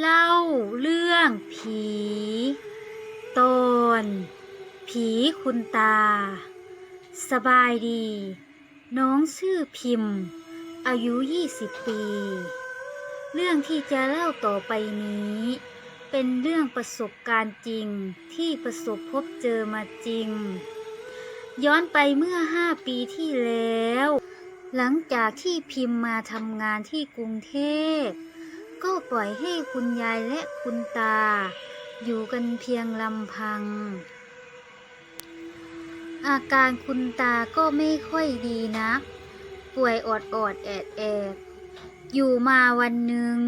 เล่าเรื่องผี ตอนผีคุณตา สบายดี น้องชื่อพิมพ์ อายุ 20 ปี เรื่องที่จะเล่าต่อไปนี้ เป็นเรื่องประสบการณ์จริงที่ประสบพบเจอมาจริง ย้อนไปเมื่อ 5 ปีที่แล้ว หลังจากที่พิมพ์มาทำงานที่กรุงเทพ ก็ปล่อยให้คุณยายและคุณตา อยู่กันเพียงลำพัง อาการคุณตาก็ไม่ค่อยดีนัก ป่วยอดอดๆแอดแอดๆอยู่มาวันหนึ่ง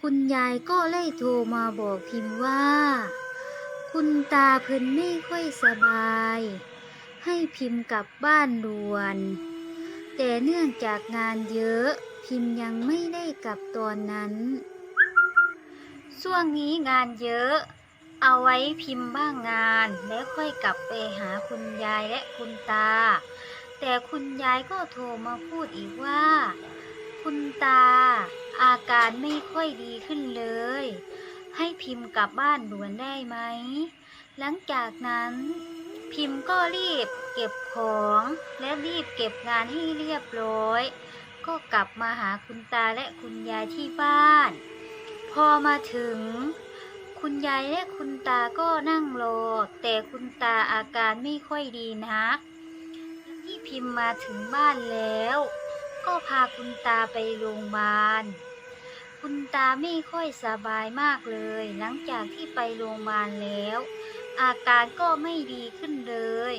คุณยายก็เลยโทรมาบอกพิมพ์ว่า คุณตาเพิ่นไม่ค่อยสบาย ให้พิมพ์กลับบ้านด่วน แต่เนื่องจากงานเยอะ พิมพ์ยังไม่ได้กลับตอนนั้นช่วงนี้งานเยอะ เอาไว้พิมพ์บ้างงานแล้วค่อยกลับไปหาคุณยายและคุณตา แต่คุณยายก็โทรมาพูดอีกว่า คุณตา อาการไม่ค่อยดีขึ้นเลย ให้พิมพ์กลับบ้านด่วนได้ไหม หลังจากนั้นพิมพ์ก็รีบเก็บของและรีบเก็บงานให้เรียบร้อย ก็กลับมาหาคุณตาและคุณยายที่บ้าน พอมาถึง คุณยายและคุณตาก็นั่งรอ แต่คุณตาอาการไม่ค่อยดีนัก ที่พิมพ์มาถึงบ้านแล้ว ก็พาคุณตาไปโรงพยาบาล คุณตาไม่ค่อยสบายมากเลย หลังจากที่ไปโรงพยาบาลแล้ว อาการก็ไม่ดีขึ้นเลย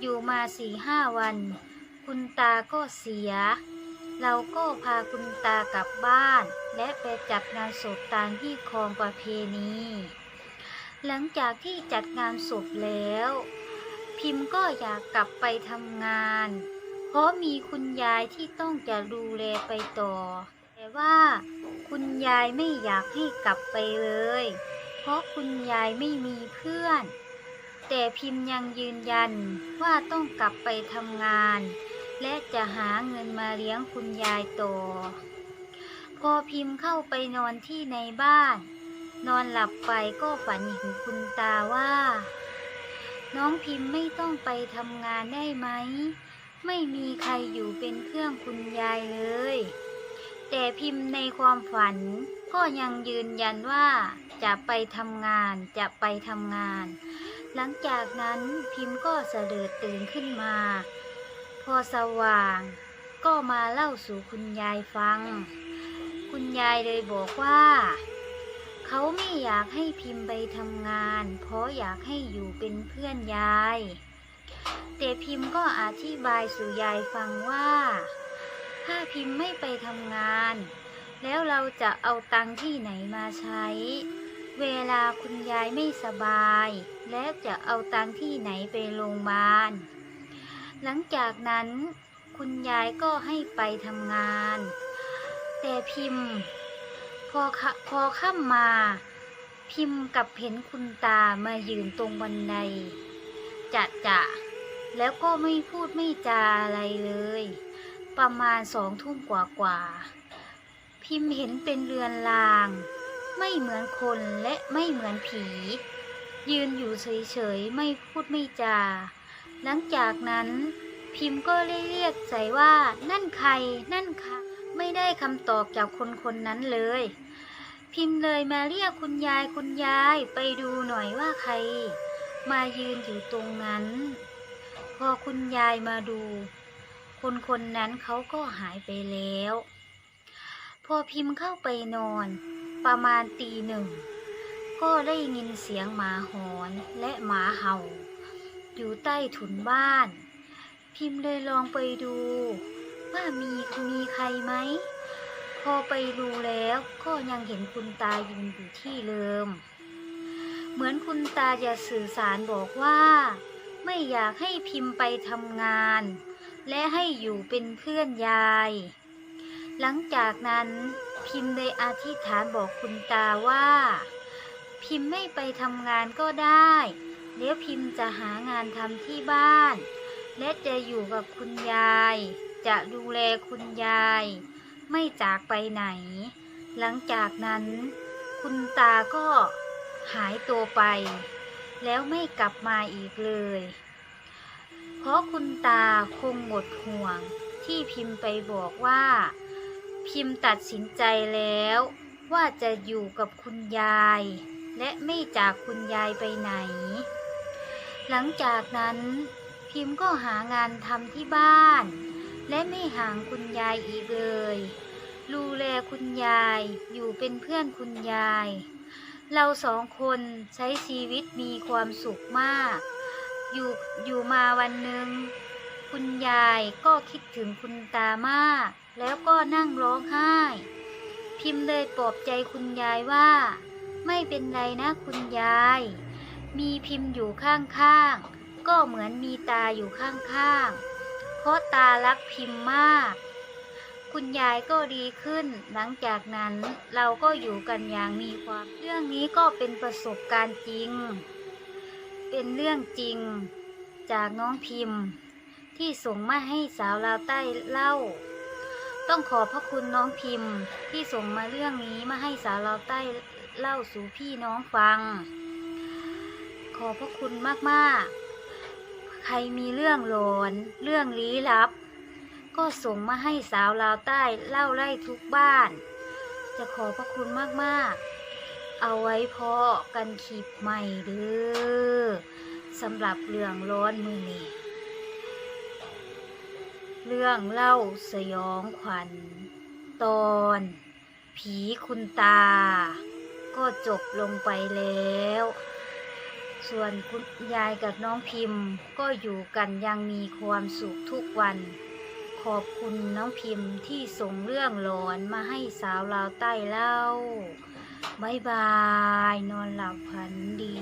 อยู่มาสี่ห้าวัน คุณตาก็เสีย เราก็พาคุณตากลับบ้าน และไปจัดงานศพตามที่คลองประเพณี หลังจากที่จัดงานศพแล้ว พิมพ์ก็อยากกลับไปทำงาน เพราะมีคุณยายที่ต้องจะดูแลไปต่อ แต่ว่า คุณยายไม่อยากให้กลับไปเลย เพราะคุณยายไม่มีเพื่อน แต่พิมพ์ยังยืนยันว่าต้องกลับไปทำงาน และจะหาเงินมาเลี้ยงคุณยายต่อ พอพิมพ์เข้าไปนอนที่ในบ้าน นอนหลับไปก็ฝันเห็นคุณตาว่า น้องพิมพ์ไม่ต้องไปทำงานได้ไหม ไม่มีใครอยู่เป็นเพื่อนคุณยายเลย แต่พิมพ์ในความฝันก็ยังยืนยันว่าจะไปทำงานจะไปทำงาน หลังจากนั้นพิมพ์ก็เสด็จตื่นขึ้นมา พอสว่าง ก็มาเล่าสู่คุณยายฟัง คุณยายเลยบอกว่า เขาไม่อยากให้พิมพ์ไปทำงาน เพราะอยากให้อยู่เป็นเพื่อนยาย แต่พิมพ์ก็อธิบายสู่ยายฟังว่า ถ้าพิมพ์ไม่ไปทำงาน แล้วเราจะเอาตังค์ที่ไหนมาใช้ เวลาคุณยายไม่สบาย แล้วจะเอาตังค์ที่ไหนไปโรงพยาบาล หลังจากนั้นคุณยายก็ให้ไปทำงาน แต่พิมพ์ พอคะพอค่ำมา พิมพ์กับเห็นคุณตามายืนตรงบันไดจะจะแล้วก็ไม่พูดไม่จาอะไรเลย ประมาณสองทุ่มกว่ากว่าพิมพ์เห็นเป็นเรือนราง ไม่เหมือนคนและไม่เหมือนผี ยืนอยู่เฉยๆ ไม่พูดไม่จา หลังจากนั้นพิมพ์ก็เลยเรียกใจว่า นั่นใคร นั่นค่ะไม่ได้คำตอบจากคนคนนั้นเลย พิมพ์เลยมาเรียกคุณยายคุณยายไปดูหน่อยว่าใคร มายืนอยู่ตรงนั้น พอคุณยายมาดู คนคนนั้นเขาก็หายไปแล้ว พอพิมพ์เข้าไปนอน ประมาณตีหนึ่ง ก็ได้ยินเสียงหมาหอนและหมาเห่า อยู่ใต้ถุนบ้าน พิมพ์เลยลองไปดู ว่ามีมีใครไหม พอไปดูแล้วก็ยังเห็นคุณตายืนอยู่ที่เดิม เหมือนคุณตาจะสื่อสารบอกว่า ไม่อยากให้พิมพ์ไปทำงาน และให้อยู่เป็นเพื่อนยาย หลังจากนั้นพิมพ์ได้อธิษฐานบอกคุณตาว่า พิมพ์ไม่ไปทำงานก็ได้ เดี๋ยวพิมพ์จะหางานทำที่บ้าน และจะอยู่กับคุณยาย จะดูแลคุณยาย ไม่จากไปไหน หลังจากนั้น คุณตาก็หายตัวไป แล้วไม่กลับมาอีกเลย เพราะคุณตาคงหมดห่วงที่พิมพ์ไปบอกว่า พิมพ์ตัดสินใจแล้วว่าจะอยู่กับคุณยาย และไม่จากคุณยายไปไหน หลังจากนั้นพิมพ์ก็หางานทำที่บ้าน และไม่ห่างคุณยายอีกเลยดูแลคุณยายอยู่เป็นเพื่อนคุณยาย เราสองคนใช้ชีวิตมีความสุขมาก อยู่อยู่มาวันหนึ่งคุณยายก็คิดถึงคุณตามาก แล้วก็นั่งร้องไห้ พิมพ์เลยปลอบใจคุณยายว่า ไม่เป็นไรนะคุณยาย พิมพ์อยู่ข้างๆ ก็เหมือนมีตาอยู่ข้างๆ เพราะตารักพิมพ์มาก คุณยายก็ดีขึ้น หลังจากนั้นเราก็อยู่กันอย่างมีความ เรื่องนี้ก็เป็นประสบการณ์จริง เป็นเรื่องจริงจากน้องพิมพ์ ที่ส่งมาให้สาวลาวใต้เล่า ต้องขอบพระคุณน้องพิมพ์ที่ส่งมาเรื่องนี้มาให้สาวลาวใต้เล่าสู่พี่น้องฟัง ขอบพระคุณมากๆ ใครมีเรื่องหลอน เรื่องลี้ลับ ก็ส่งมาให้สาวลาวใต้เล่าไล่ทุกบ้าน จะขอพระคุณมากๆ เอาไว้พอกันคลิปใหม่เด้อสำหรับเรื่องร้อนมือนี้เรื่องเล่าสยองขวัญ ตอน ผีคุณตา ก็จบลงไปแล้ว ส่วนคุณยายกับน้องพิมพ์ก็อยู่กันยังมีความสุขทุกวัน ขอบคุณน้องพิมพ์ที่ส่งเรื่องหลอนมาให้สาวลาวใต้เล่าบายบาย นอนหลับฝันดี